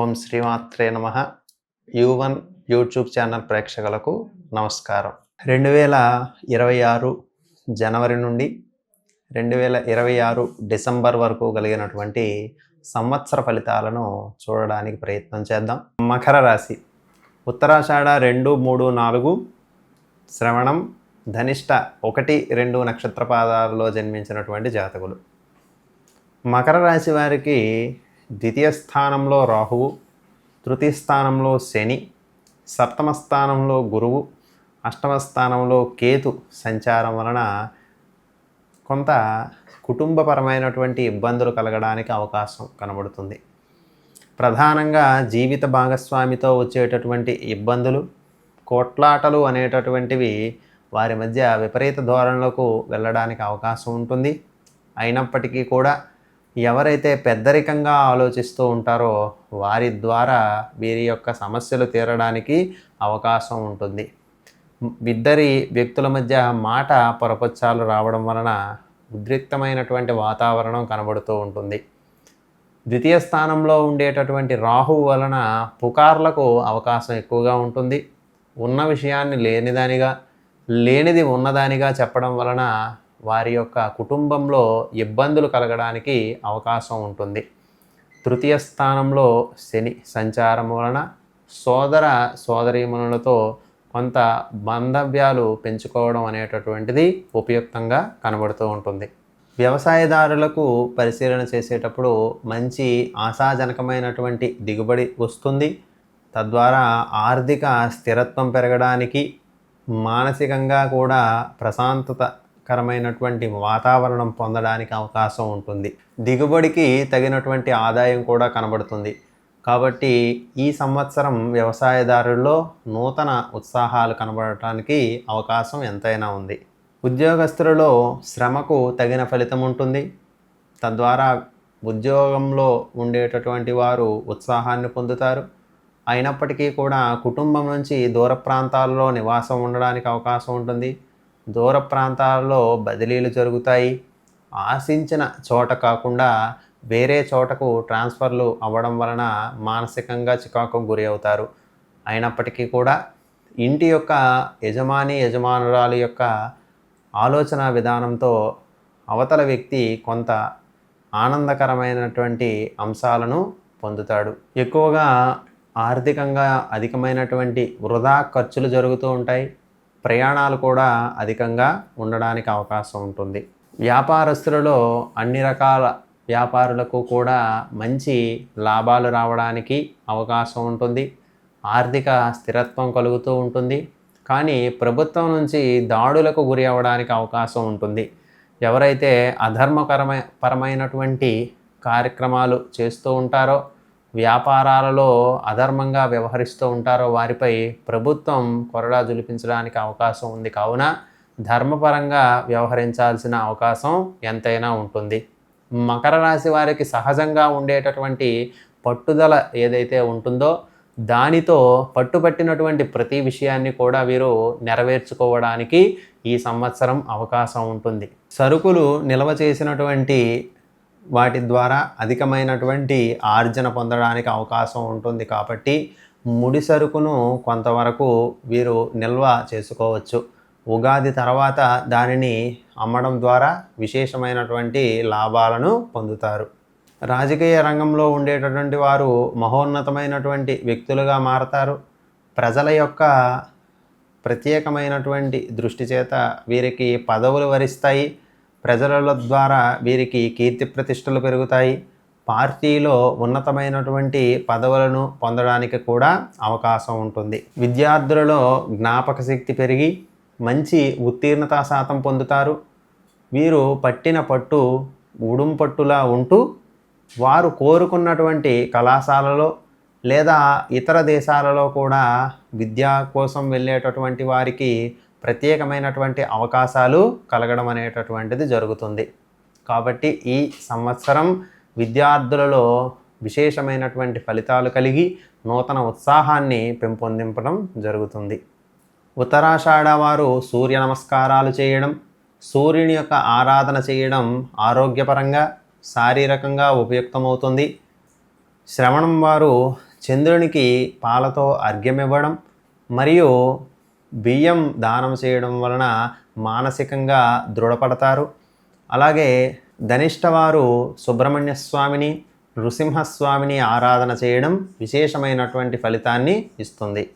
ఓం శ్రీమాత్రే నమ. You one YouTube channel ప్రేక్షకులకు నమస్కారం. రెండు వేల ఇరవై ఆరు జనవరి నుండి రెండు వేల ఇరవై ఆరు డిసెంబర్ వరకు కలిగినటువంటి సంవత్సర ఫలితాలను చూడడానికి ప్రయత్నం చేద్దాం. మకర రాశి. ఉత్తరాషాఢ రెండు మూడు నాలుగు శ్రవణం ధనిష్ట ఒకటి రెండు నక్షత్ర పాదాలలో జన్మించినటువంటి జాతకులు. మకర రాశి వారికి ద్వితీయ స్థానంలో రాహువు తృతీయ స్థానంలో శని సప్తమ స్థానంలో గురువు అష్టమ స్థానంలో కేతు సంచారం వలన కొంత కుటుంబపరమైనటువంటి ఇబ్బందులు కలగడానికి అవకాశం కనబడుతుంది. ప్రధానంగా జీవిత భాగస్వామితో వచ్చేటటువంటి ఇబ్బందులు కోట్లాటలు అనేటటువంటివి వారి మధ్య విపరీత ధోరణులకు వెళ్ళడానికి అవకాశం ఉంటుంది. అయినప్పటికీ కూడా ఎవరైతే పెద్దరికంగా ఆలోచిస్తూ ఉంటారో వారి ద్వారా వీరి యొక్క సమస్యలు తీరడానికి అవకాశం ఉంటుంది. ఇద్దరి వ్యక్తుల మధ్య మాట పొరపచ్చాలు రావడం వలన ఉద్రిక్తమైనటువంటి వాతావరణం కనబడుతూ ఉంటుంది. ద్వితీయ స్థానంలో ఉండేటటువంటి రాహువు వలన పుకార్లకు అవకాశం ఎక్కువగా ఉంటుంది. ఉన్న విషయాన్ని లేనిదానిగా లేనిది ఉన్నదానిగా చెప్పడం వలన వారి యొక్క కుటుంబంలో ఇబ్బందులు కలగడానికి అవకాశం ఉంటుంది. తృతీయ స్థానంలో శని సంచారం వలన సోదర సోదరీమణులతో కొంత బాంధవ్యాలు పెంచుకోవడం అనేటటువంటిది ఉపయుక్తంగా కనబడుతూ ఉంటుంది. వ్యవసాయదారులకు పరిశీలన చేసేటప్పుడు మంచి ఆశాజనకమైనటువంటి దిగుబడి వస్తుంది. తద్వారా ఆర్థిక స్థిరత్వం పెరగడానికి మానసికంగా కూడా ప్రశాంతత కరమైనటువంటి వాతావరణం పొందడానికి అవకాశం ఉంటుంది. దిగుబడికి తగినటువంటి ఆదాయం కూడా కనబడుతుంది. కాబట్టి ఈ సంవత్సరం వ్యవసాయదారుల్లో నూతన ఉత్సాహాలు కనబడటానికి అవకాశం ఎంతైనా ఉంది. ఉద్యోగస్తులలో శ్రమకు తగిన ఫలితం ఉంటుంది. తద్వారా ఉద్యోగంలో ఉండేటటువంటి వారు ఉత్సాహాన్ని పొందుతారు. అయినప్పటికీ కూడా కుటుంబం నుంచి దూర ప్రాంతాల్లో నివాసం ఉండడానికి అవకాశం ఉంటుంది. దూర ప్రాంతాల్లో బదిలీలు జరుగుతాయి. ఆశించిన చోట కాకుండా వేరే చోటకు ట్రాన్స్ఫర్లు అవ్వడం వలన మానసికంగా చికాకు గురి అవుతారు. అయినప్పటికీ కూడా ఇంటి యొక్క యజమాని యజమానురాలు యొక్క ఆలోచన విధానంతో అవతల వ్యక్తి కొంత ఆనందకరమైనటువంటి అంశాలను పొందుతాడు. ఎక్కువగా ఆర్థికంగా అధికమైనటువంటి వృధా ఖర్చులు జరుగుతూ ఉంటాయి. ప్రయాణాలు కూడా అధికంగా ఉండడానికి అవకాశం ఉంటుంది. వ్యాపారస్తులలో అన్ని రకాల వ్యాపారులకు కూడా మంచి లాభాలు రావడానికి అవకాశం ఉంటుంది. ఆర్థిక స్థిరత్వం కలుగుతూ ఉంటుంది. కానీ ప్రభుత్వం నుంచి దాడులకు గురి అవ్వడానికి అవకాశం ఉంటుంది. ఎవరైతే అధర్మకరమ పరమైనటువంటి కార్యక్రమాలు చేస్తూ ఉంటారో వ్యాపారాలలో అధర్మంగా వ్యవహరిస్తూ ఉంటారో వారిపై ప్రభుత్వం కొరడా జులిపించడానికి అవకాశం ఉంది. కావున ధర్మపరంగా వ్యవహరించాల్సిన అవకాశం ఎంతైనా ఉంటుంది. మకర రాశి వారికి సహజంగా ఉండేటటువంటి పట్టుదల ఏదైతే ఉంటుందో దానితో పట్టుబట్టినటువంటి ప్రతి విషయాన్ని కూడా వీరు నెరవేర్చుకోవడానికి ఈ సంవత్సరం అవకాశం ఉంటుంది. సరుకులు నిల్వ చేసినటువంటి వాటి ద్వారా అధికమైనటువంటి ఆర్జన పొందడానికి అవకాశం ఉంటుంది కాబట్టి ముడి సరుకును కొంతవరకు వీరు నిల్వ చేసుకోవచ్చు. ఉగాది తర్వాత దానిని అమ్మడం ద్వారా విశేషమైనటువంటి లాభాలను పొందుతారు. రాజకీయ రంగంలో ఉండేటటువంటి వారు మహోన్నతమైనటువంటి వ్యక్తులుగా మారతారు. ప్రజల యొక్క ప్రత్యేకమైనటువంటి దృష్టి చేత వీరికి పదవులు వరిస్తాయి. ప్రజల ద్వారా వీరికి కీర్తి ప్రతిష్టలు పెరుగుతాయి. పార్టీలో ఉన్నతమైనటువంటి పదవులను పొందడానికి కూడా అవకాశం ఉంటుంది. విద్యార్థులలో జ్ఞాపక శక్తి పెరిగి మంచి ఉత్తీర్ణతా శాతం పొందుతారు. వీరు పట్టిన పట్టు ఉడుం పట్టులా ఉంటూ వారు కోరుకున్నటువంటి కళాశాలలో లేదా ఇతర దేశాలలో కూడా విద్యా కోసం వెళ్ళేటటువంటి వారికి ప్రత్యేకమైనటువంటి అవకాశాలు కలగడం అనేటటువంటిది జరుగుతుంది. కాబట్టి ఈ సంవత్సరం విద్యార్థులలో విశేషమైనటువంటి ఫలితాలు కలిగి నూతన ఉత్సాహాన్ని పెంపొందింపడం జరుగుతుంది. ఉత్తరాషాఢ వారు సూర్య నమస్కారాలు చేయడం సూర్యుని యొక్క ఆరాధన చేయడం ఆరోగ్యపరంగా శారీరకంగా ఉపయుక్తమవుతుంది. శ్రవణం వారు చంద్రునికి పాలతో అర్ఘ్యం ఇవ్వడం మరియు బియ్యం దానం చేయడం వలన మానసికంగా దృఢపడతారు. అలాగే ధనిష్టవారు సుబ్రహ్మణ్య స్వామిని నృసింహస్వామిని ఆరాధన చేయడం విశేషమైనటువంటి ఫలితాన్ని ఇస్తుంది.